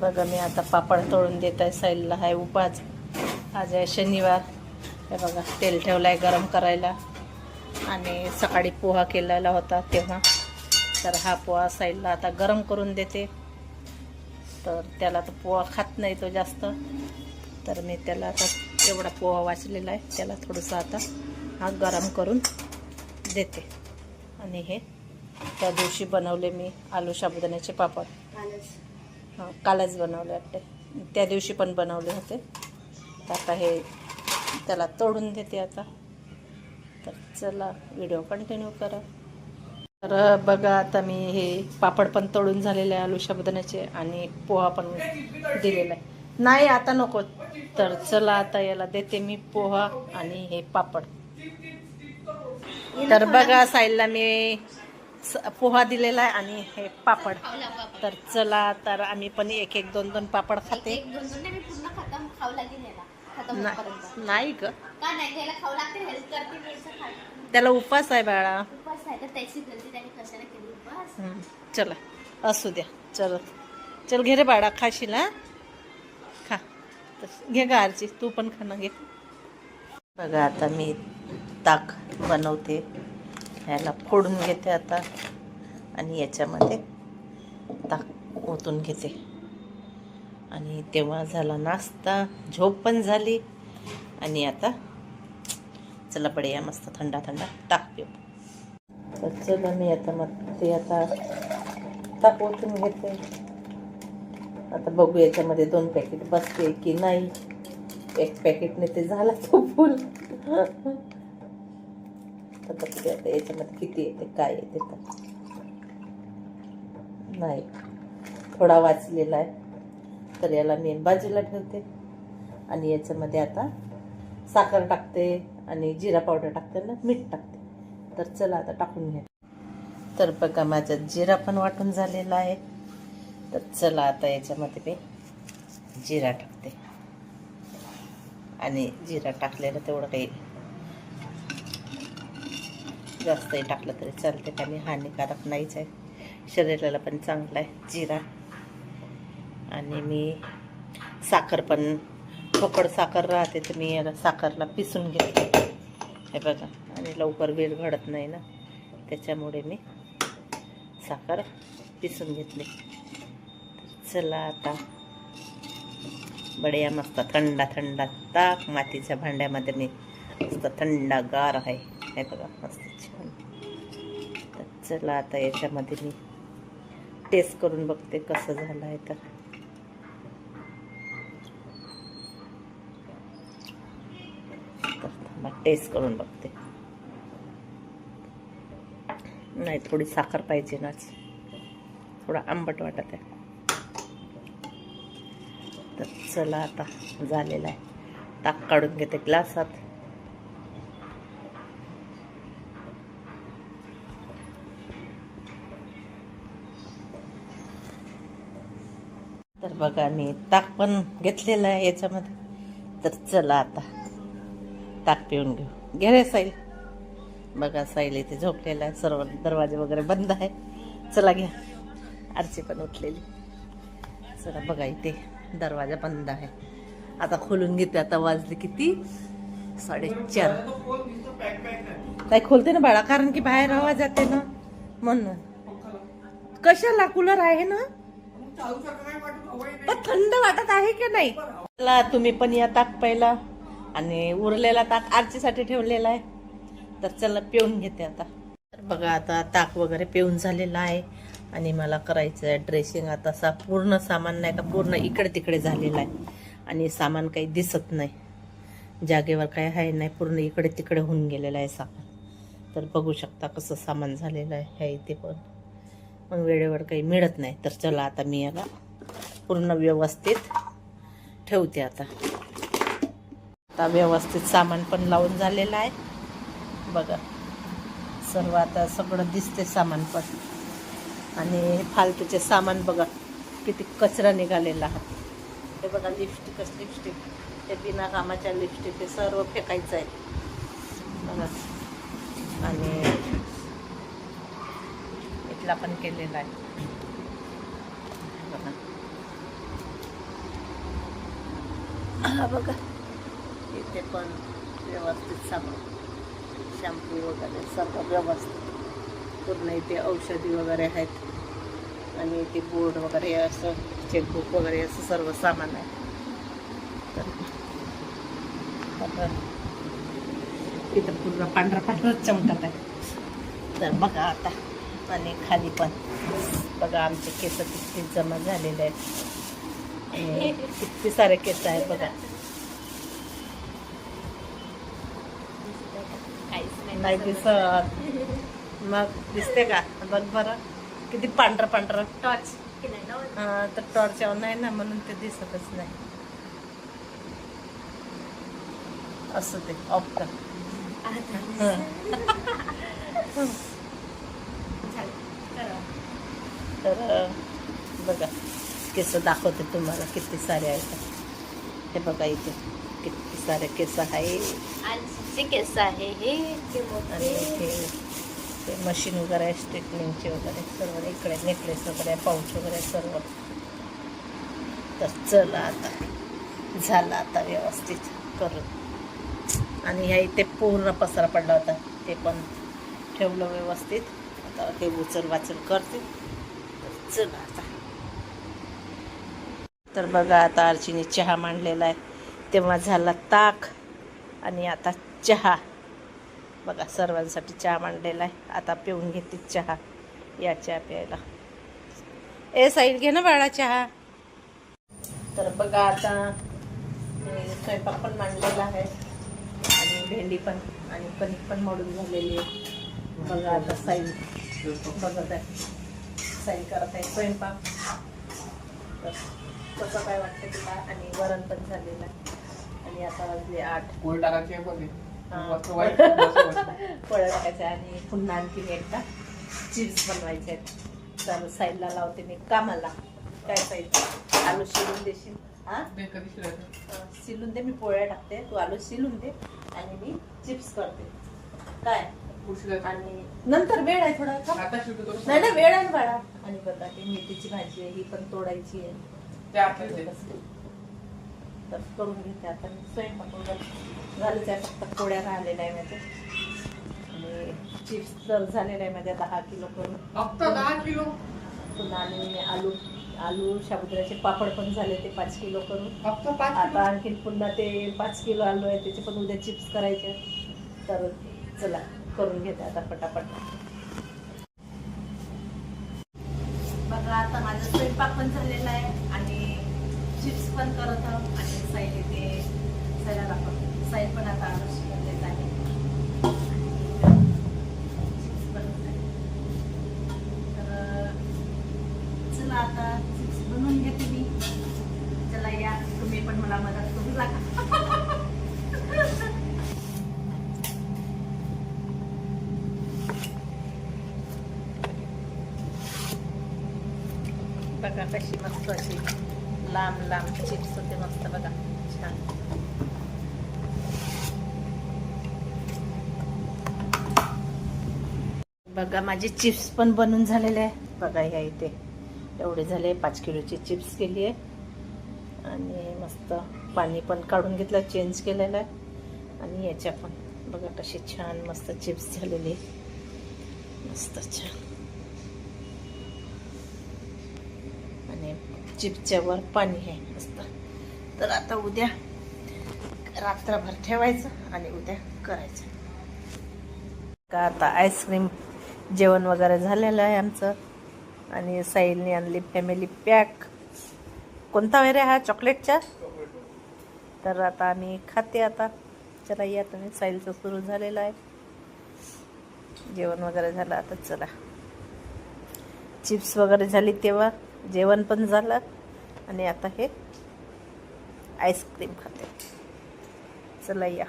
बघा मी आता पापड तळून देत आहे साईलला आहे उपाच आज आहे शनिवार. हे बघा तेल ठेवलं आहे गरम करायला. आणि सकाळी पोहा केलेला होता तेव्हा. तर हा पोहा साईलला आता गरम करून देते. तर त्याला तर पोहा खात नाही तो जास्त. तर मी त्याला आता एवढा पोहा वाचलेला आहे. त्याला थोडंसं आता हा गरम करून देते. आणि हे त्या दिवशी बनवले मी आलू साबुदाण्याचे पापड. हां कालच बनवले वाटते. त्या दिवशी पण बनवले होते. तर आता हे त्याला तोडून देते आता. तर चला व्हिडिओ कंटिन्यू करा. तर बघा आता मी हे पापड पण तळून झालेले आहे आलू साबुदाण्याचे आणि पोहा पण दिलेला आहे. नाही आता नको. तर चला आता याला देते मी पोहा आणि हे पापड. तर बघा साईलला मी पोहा दिलेला आहे आणि हे पापड. तर चला तर आम्ही पण एक एक दोन दोन पापड खाते. नाही, ग. त्याला उपास आहे बाळा. चला. असू द्या. चल. चल घे रे बाळा खाशील हा? खा. घे गा आरची तू पण खा ना घे. बघा आता मी ताक बनवते. ह्याला फोडून घेते आता. आणि याच्यामध्ये ताक ओतून घेते. आणि तेव्हा झाला नाश्ता. झोप पण झाली. आणि आता चला बढिया मस्त थंडा थंडा ताक पिऊ. तर चला मी आता मग ते आता ताक ओतून घेते. आता बघू याच्यामध्ये दोन पॅकेट बसते की नाही. एक पॅकेटने ते झाला तो फुल आता बघते आता याच्यामध्ये किती येते काय येते तर. नाही थोडा वाचलेला आहे. तर याला मी बाजूला ठेवते. आणि याच्यामध्ये आता साखर टाकते आणि जिरा पावडर टाकते ना मीठ टाकते. तर चला आता टाकून घ्या. तर बघा माझा जिरा पण वाटून झालेला आहे. तर चला आता याच्यामध्ये मी जिरा टाकते. आणि जिरा टाकलेलं तेवढं काही जास्तही टाकलं तरी चालते आणि हानिकारक नाहीच आहे. शरीराला पण चांगला आहे जिरा. आणि मी साखर पण फकड साखर राहते तर मी याला साखरला पिसून घेते. हे बघा आणि लवकर वेळ घडत नाही ना. त्याच्यामुळे मी साखर पिसून घेतली. चला आता. बढिया मस्त थंडा थंडा ताक मातीच्या भांड्यामध्ये मी मस्त थंडागार आहे. हे बघा मस्त. चला आता याच्यामध्ये मी टेस्ट करून बघते कसं झालं आहे तर टेस्ट करून बघते. नाही थोडी साखर पाहिजे नाच थोडा आंबट वाटत आहे. तर चला आता झालेला आहे. ताक काढून घेते ग्लासात. बघा मी ताक पण घेतलेलं आहे याच्यामध्ये. तर चला आता ताक पिऊन घेऊ. घे रे साईल बघा साईल इथे झोपलेला आहे. सर्व दरवाजे वगैरे बंद आहे. चला घ्या. आरची पण उठलेली. चला बघा इथे दरवाजा बंद आहे. आता खोलून घेते. आता वाजले किती? साडेचार. काय खोलते ना बाळा? कारण की बाहेर आवाज जाते ना. म्हणून. कशाला? कूलर आहे ना? पण थंड वाटत आहे की नाही? चला तुम्ही पण या ताक पहिला. आणि उरलेला ताक आरतीसाठी ठेवलेला आहे. तर चला पिऊन घेते आता. तर बघा आता ताक वगैरे पिऊन झालेला आहे. आणि मला करायचं आहे ड्रेसिंग आता सा पूर्ण सामान नाही का पूर्ण इकडे तिकडे झालेला आहे. आणि सामान काही दिसत नाही. जागेवर काही आहे नाही पूर्ण इकडे तिकडे होऊन गेलेलं आहे सामान. तर बघू शकता कसं सामान झालेलं आहे. इथे पण. पण वेळेवर काही मिळत नाही. तर चला आता मी याला पूर्ण व्यवस्थित ठेवते आता. आता व्यवस्थित सामान पण लावून झालेलं आहे. बघा सर्व आता सगळं दिसते सामान पण. आणि हे फालतूचे सामान बघा किती कचरा निघालेला हा हे बघा लिपस्टिकच लिपस्टिक. ते बिना कामाच्या लिपस्टिक ते सर्व फेकायचं आहे. बघा. आपला पण केलेला आहे. बघा बघा. इथे पण व्यवस्थित साबण शॅम्पू वगैरे सर्व व्यवस्थित. पूर्ण इथे औषधी वगैरे आहेत. आणि इथे बोर्ड वगैरे असं चेकबुक वगैरे असं सर्व सामान आहे. तर इथं पूर्ण पांढरा पांढरा चमकत आहे. तर बघा आता. आणि खाली पण. बघा आमचे केस किती जमा झालेले आहेत. किती सारे केस आहेत बघा. नाही दिसत. मग दिसते का? बघ बरं. किती पांढरं पांढरं. टॉर्च नाही तर टॉर्च ऑन आहे ना म्हणून ते दिसतच नाही. असं ते ऑफ कर हं. तर बघा केस दाखवते तुम्हाला किती सारे आहेत. हे बघा इथे किती सारे केस आहे आलसीचे केस आहे हे आणि इथे ते मशीन वगैरे आहे स्ट्रेटनिंगचे वगैरे सर्व इकडे नेकलेस वगैरे पाऊच वगैरे सर्व. तर चला आता झालं आता व्यवस्थित करून. आणि ह्या इथे पूर्ण पसारा पडला होता ते पण ठेवलं व्यवस्थित. आता ते उचल वाचल करते. चला आता. तर बघा आता अर्चिनी चहा मांडलेला आहे. तेव्हा झाला ताक आणि आता चहा. बघा सर्वांसाठी चहा मांडलेला आहे. आता पिऊन घेते चहा या चहा प्यायला. ए साईड घे ना बाळा चहा. तर बघा आता स्वयंपाक पण मांडलेला आहे. आणि भेंडी पण आणि कणिक पण मोडून झालेली आहे. बघा आता साईड बघत आहे. साई करत आहे. स्वयंपाक. तर कसं काय वाटतं तिला? आणि वरण पण झालेलं आहे. आणि आता वाजले आठ. पोळ टाकायची आहे. फळं टाकायचं आणि पुन्हा आणखीन एकदा चिप्स बनवायचे आहेत. तर साईडला लावते मी कामाला. काय साईड? आलू शिलून देशील हा? शिलून दे मी पोळ्या टाकते. तू आलू शिलून दे आणि मी चिप्स करते. काय? आणि नंतर वेळ आहे थोडा. नाही ना वेळ आहे बाळा. आणि बटाटे मेथीची भाजी आहे ही पण तोडायची आहे. तर करून घेते आता मी. स्वयंपाक झालंच आहे फक्त पोळ्या राहिलेल्या आहे माझ्या. आणि चिप्स तर झालेल्या आहे माझ्या दहा किलो करून फक्त दहा किलो? पुन्हा आणि आलू आलू साबुदाण्याचे पापड पण झाले ते पाच किलो करून. आता आणखीन पुन्हा ते पाच किलो आलू आहे त्याचे पण उद्या चिप्स करायचे तर चला. करून घेते आता पटापट. बघा आता माझा स्वयंपाक पण झालेला आहे आणि चिप्स पण करत आहोत आणि साईड इथे साईला पण साईड पण आता आलू शिकून देत आहे चिप्स बनवत आहे तर चला आता चिप्स बनवून घेते मी चला या तुम्ही पण मला मदत करू लागा बघा कशी मस्त अशी लांब लांब चिप्स होते मस्त बघा. छान. बघा माझे चिप्स पण बनून झालेले आहे. बघा ह्या इथे. एवढे झाले पाच किलोची चिप्स केली आहे. आणि मस्त पाणी पण काढून घेतलं चेंज केलेलं आहे. आणि याच्या पण. बघा कसे छान मस्त चिप्स झालेले मस्त छान. चिपच्या वर पाणी आहे मस्त तर आता उद्या रात्रभर ठेवायचं आणि उद्या करायचं. का आता आईस्क्रीम जेवण वगैरे झालेलं आहे आमचं. आणि साईलने आणली फॅमिली पॅक कोणता वगैरे हा? चॉकलेटचा? तर आता आम्ही खाते आता. चला या तुम्ही. साईलचं सुरू झालेलं आहे. जेवण वगैरे झालं आता चला. चिप्स वगैरे झाली तेव्हा. जेवण पण झालं आणि आता हे आईस्क्रीम खाते. चला या.